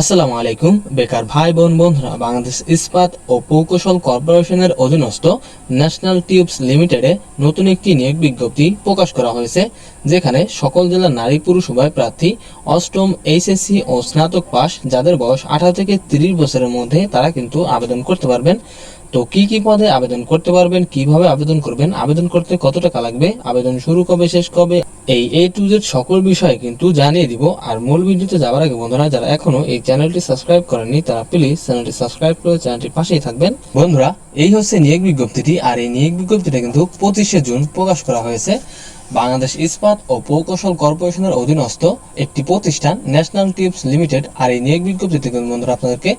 আসসালামু আলাইকুম, বেকার ভাই, বোন, বন্ধুরা, বাংলাদেশ ইস্পাত ও প্রকৌশল কর্পোরেশনের অধীনস্থ ন্যাশনাল টিউবস লিমিটেডে নতুন একটি নিয়োগ বিজ্ঞপ্তি প্রকাশ করা হয়েছে, যেখানে সকল জেলার নারী পুরুষ উভয় প্রার্থী, অষ্টম এইচএসসি ও স্নাতক পাস যাদের বয়স আঠারো থেকে তিরিশ বছরের মধ্যে তারা কিন্তু আবেদন করতে পারবেন। তো কি কি পদে আবেদন করতে পারবেন, কীভাবে আবেদন করবেন, আবেদন করতে কত টাকা লাগবে, আবেদন শুরু কবে, শেষ কবে এই এ টু জেড সকল বিষয় কিন্তু জানিয়ে দিব। আর মূল ভিডিওতে যাওয়ার আগে বন্ধুরা, যারা এখনও এই চ্যানেলটি সাবস্ক্রাইব করেননি, তারা প্লিজ চ্যানেলটি সাবস্ক্রাইব করে চ্যানেলটির পাশেই থাকবেন। বন্ধুরা এই হচ্ছে নিয়োগ বিজ্ঞপ্তিটি, আর এই নিয়োগ বিজ্ঞপ্তিটা কিন্তু পঁচিশে জুন প্রকাশ করা হয়েছে। বাংলাদেশ ইস্পাত ও প্রকৌশল কর্পোরেশনের অধীনস্থ একটি প্রতিষ্ঠান, ন্যাশনাল টিপস লিমিটেড। আর এই নিয়োগ বিজ্ঞপ্তিতে কিন্তু বন্ধুরা আপনাদেরকে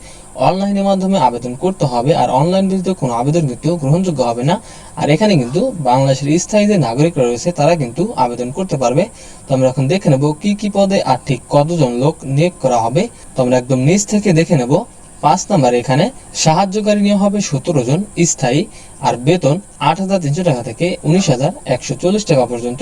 অনলাইনের মাধ্যমে আবেদন করতে হবে, আর অনলাইন ব্যতীত কোনো আবেদন কিন্তু গ্রহণযোগ্য হবে না। আর এখানে কিন্তু বাংলাদেশের স্থায়ী যে নাগরিকরা রয়েছে, তারা কিন্তু আবেদন করতে পারবে। তো আমরা এখন দেখে নেব কি কি পদে আর ঠিক কতজন লোক নিয়োগ করা হবে। তো আমরা একদম নিচ থেকে দেখে নেব পাঁচ নাম্বার এখানে সাহায্যকারী নিয়োগ হবে সতেরো জন স্থায়ী আর বেতন আট হাজার তিনশো টাকা থেকে উনিশ হাজার একশো চল্লিশ টাকা পর্যন্ত।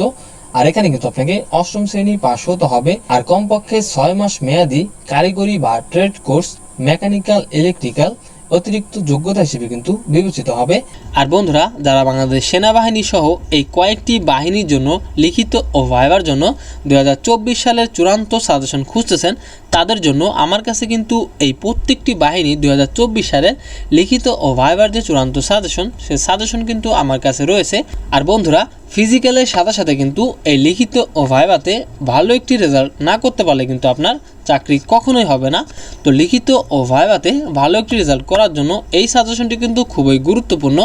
আর এখানে কিন্তু আপনাকে অষ্টম শ্রেণি পাশ হতে হবে আর কমপক্ষে ছয় মাস মেয়াদি কারিগরি বা ট্রেড কোর্স, মেকানিক্যাল, ইলেকট্রিক্যাল অতিরিক্ত যোগ্যতা হিসেবে কিন্তু বিবেচিত হবে। আর বন্ধুরা, যারা বাংলাদেশ সেনাবাহিনী সহ এই কয়েকটি বাহিনীর জন্য লিখিত ও ভাইবার জন্য দুই হাজার চব্বিশ সালের চূড়ান্ত সাজেশন খুঁজতেছেন, তাদের জন্য আমার কাছে কিন্তু এই প্রত্যেকটি বাহিনী দুই হাজার চব্বিশ সালের লিখিত ও ভাইবার যে চূড়ান্ত সাজেশন, সে সাজেশন কিন্তু আমার কাছে রয়েছে। আর বন্ধুরা ফিজিক্যালের সাথে সাথে কিন্তু এই লিখিত ও ভাইবাতে ভালো একটি রেজাল্ট না করতে পারলে কিন্তু আপনার চাকরি কখনোই হবে না। তো লিখিত ও ভাইবাতে ভালো একটি রেজাল্ট করার জন্য এই সাজেশনটি কিন্তু খুবই গুরুত্বপূর্ণ।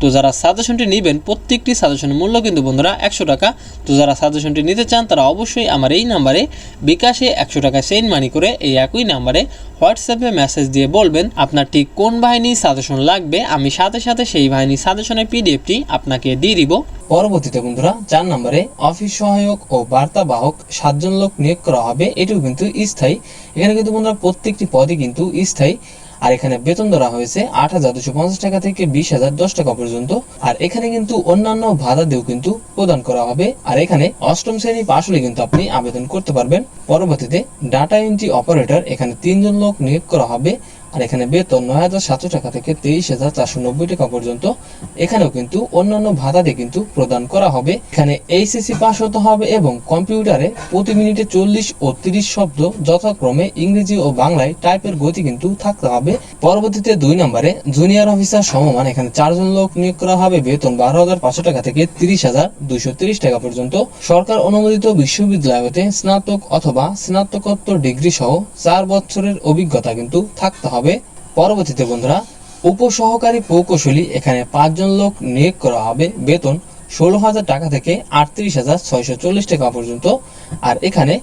তো যারা সাজেশনটি নেবেন, প্রত্যেকটি সাজেশনের মূল্য কিন্তু বন্ধুরা একশো টাকা। তো যারা সাজেশনটি নিতে চান, তারা অবশ্যই আমার এই নাম্বারে বিকাশে একশো টাকা সেন্ড মানি করে এই একই নাম্বারে হোয়াটসঅ্যাপে মেসেজ দিয়ে বলবেন, আপনার ঠিক কোন বাহিনী সাজেশন লাগবে? আমি সাথে সাথে সেই বাহিনী সাজেশনের পিডিএফটি আপনাকে দিয়ে দিব। পরবর্তীতে বন্ধুরা, চার নম্বরে অফিস সহায়ক ও বার্তাবাহক সাতজন লোক নিয়োগ করা হবে, এটিও কিন্তু স্থায়ী। এখানে কিন্তু বন্ধুরা প্রত্যেকটি পদই কিন্তু স্থায়ী। আর এখানে বেতন ধরা হয়েছে আট হাজার দুশো পঞ্চাশ টাকা থেকে বিশ হাজার দশ টাকা পর্যন্ত। আর এখানে কিন্তু অন্যান্য ভাতা দিয়েও কিন্তু প্রদান করা হবে। আর এখানে অষ্টম শ্রেণি পাশ হলে কিন্তু আপনি আবেদন করতে পারবেন। পরবর্তীতে ডাটা এন্ট্রি অপারেটর, এখানে তিনজন লোক নিয়োগ করা হবে। আর এখানে বেতন নয় হাজার সাতশো টাকা থেকে তেইশ হাজার চারশো নব্বই টাকা পর্যন্ত। এখানেও কিন্তু অন্যান্য ভাতা দিয়ে কিন্তু প্রদান করা হবে। এখানে এইচএসসি পাস হতে হবে এবং কম্পিউটারে প্রতি মিনিটে চল্লিশ ও তিরিশ শব্দ যথাক্রমে ইংরেজি ও বাংলায় টাইপের গতি কিন্তু থাকতে হবে। পরবর্তীতে দুই নম্বরে জুনিয়র অফিসার সমমান। এখানে চারজন লোক নিয়োগ করা হবে। বেতন বারো হাজার পাঁচশো টাকা থেকে তিরিশ হাজার দুইশো তিরিশ টাকা পর্যন্ত। সরকার অনুমোদিত বিশ্ববিদ্যালয় হতে স্নাতক অথবা স্নাতকোত্তর ডিগ্রি সহ চার বছরের অভিজ্ঞতা কিন্তু থাকতে হবে। পরবর্তীতে বন্ধুরা, উপসহকারী প্রকৌশলী এখানে পাঁচজন লোক নিয়োগ করা হবে। বেতন ষোলো হাজার টাকা থেকে আটত্রিশ হাজার ছয়শো চল্লিশ টাকা পর্যন্ত। আর এখানে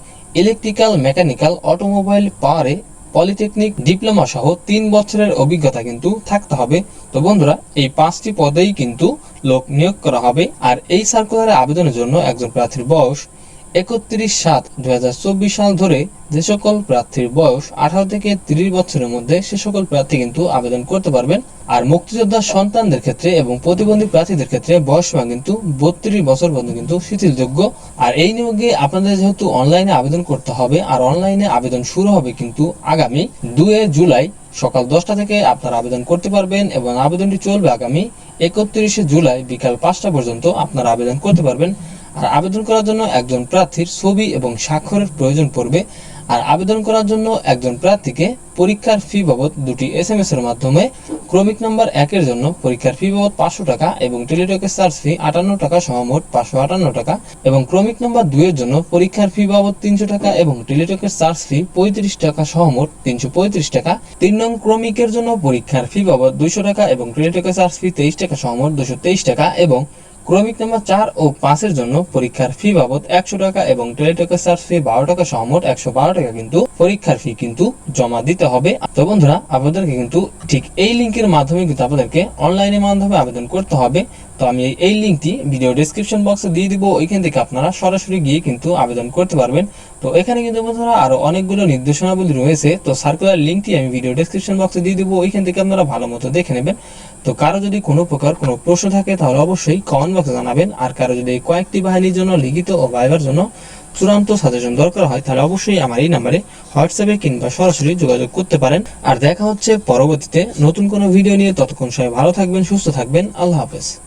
ইলেকট্রিক্যাল মেকানিক্যাল অটোমোবাইল পাওয়ারে পলিটেকনিক ডিপ্লোমা সহ তিন বছরের অভিজ্ঞতা কিন্তু থাকতে হবে। তো বন্ধুরা, এই পাঁচটি পদেই কিন্তু লোক নিয়োগ করা হবে। আর এই সার্কুলারে আবেদনের জন্য একজন প্রার্থীর বয়স একত্রিশ সাত দুই সাল ধরে যে সকল প্রার্থীর বয়স আঠারো থেকে তিরিশ বছরের মধ্যে সে সকল প্রার্থী কিন্তু আবেদন করতে পারবেন। আর মুক্তিযোদ্ধার সন্তানদের ক্ষেত্রে এবং প্রতিবন্ধী প্রার্থীদের ক্ষেত্রে বয়স সীমা কিন্তু বত্রিশ বছর পর্যন্ত কিন্তু শিথিলযোগ্য আর এই নিয়োগে আপনাদের যেহেতু অনলাইনে আবেদন করতে হবে, আর অনলাইনে আবেদন শুরু হবে কিন্তু আগামী দুই জুলাই সকাল দশটা থেকে আপনারা আবেদন করতে পারবেন এবং আবেদনটি চলবে আগামী একত্রিশে জুলাই বিকাল পাঁচটা পর্যন্ত আপনারা আবেদন করতে পারবেন। আর আবেদন করার জন্য একজন প্রার্থীর ছবি এবং স্বাক্ষরের প্রয়োজন পড়বে। আর আবেদন করার জন্য একজন প্রার্থীকে পরীক্ষার ফি বাবদ দুটি এস এম এস এর মাধ্যমে, ক্রমিক নাম্বার একের জন্য পরীক্ষার ফি বাবদ পাঁচশো টাকা এবং টেলিটকের চার্জ ফি আটান্ন টাকা সহমোট পাঁচশো আটান্ন টাকা এবং ক্রমিক নাম্বার দুইয়ের জন্য পরীক্ষার ফি বাবদ তিনশো টাকা এবং টেলিটকের চার্জ ফি পঁয়ত্রিশ টাকা সহমোট তিনশো পঁয়ত্রিশ টাকা। তিন নং ক্রমিকের জন্য পরীক্ষার ফি বাবদ দুইশো টাকা এবং টেলিটকের চার্জ ফি তেইশ টাকা সহমোট দুশো তেইশ টাকা এবং ক্রমিক নাম্বার চার ও পাঁচের জন্য পরীক্ষার ফি বাবদ একশো টাকা এবং টেলিটকের চার্জ ফি বারো টাকা সহ মোট একশো বারো টাকা কিন্তু পরীক্ষার ফি কিন্তু জমা দিতে হবে। তো বন্ধুরা, আপনাদেরকে কিন্তু ঠিক এই লিঙ্কের মাধ্যমে কিন্তু আপনাদেরকে অনলাইনের মাধ্যমে আবেদন করতে হবে। তো আমি এই লিঙ্কটি ভিডিও ডেসক্রিপশন বক্সে দিয়ে দিব। ওইখান থেকে আপনারা সরাসরি গিয়ে কিন্তু আবেদন করতে পারবেন। তো এখানে কিন্তু বন্ধুরা আরও অনেকগুলো নির্দেশনাবলী রয়েছে। তো সার্কুলার লিঙ্কটি আমি ভিডিও ডেসক্রিপশন বক্সে দিয়ে দিব। ওইখান থেকে আপনারা ভালো মতো দেখে নেবেন। তো কারও যদি কোনো প্রকার কোনো প্রশ্ন থাকে, তাহলে অবশ্যই কমেন্ট বক্সে জানাবেন। আর কারও যদি কয়েকটি বাহিনীর জন্য, লিখিত ও ভাইবার জন্য চূড়ান্ত সাজেশন দরকার হয়, তাহলে অবশ্যই আমার এই নাম্বারে হোয়াটসঅ্যাপে কিংবা সরাসরি যোগাযোগ করতে পারেন। আর দেখা হচ্ছে পরবর্তীতে নতুন কোনো ভিডিও নিয়ে। ততক্ষণ সবাই ভালো থাকবেন, সুস্থ থাকবেন। আল্লাহ হাফেজ।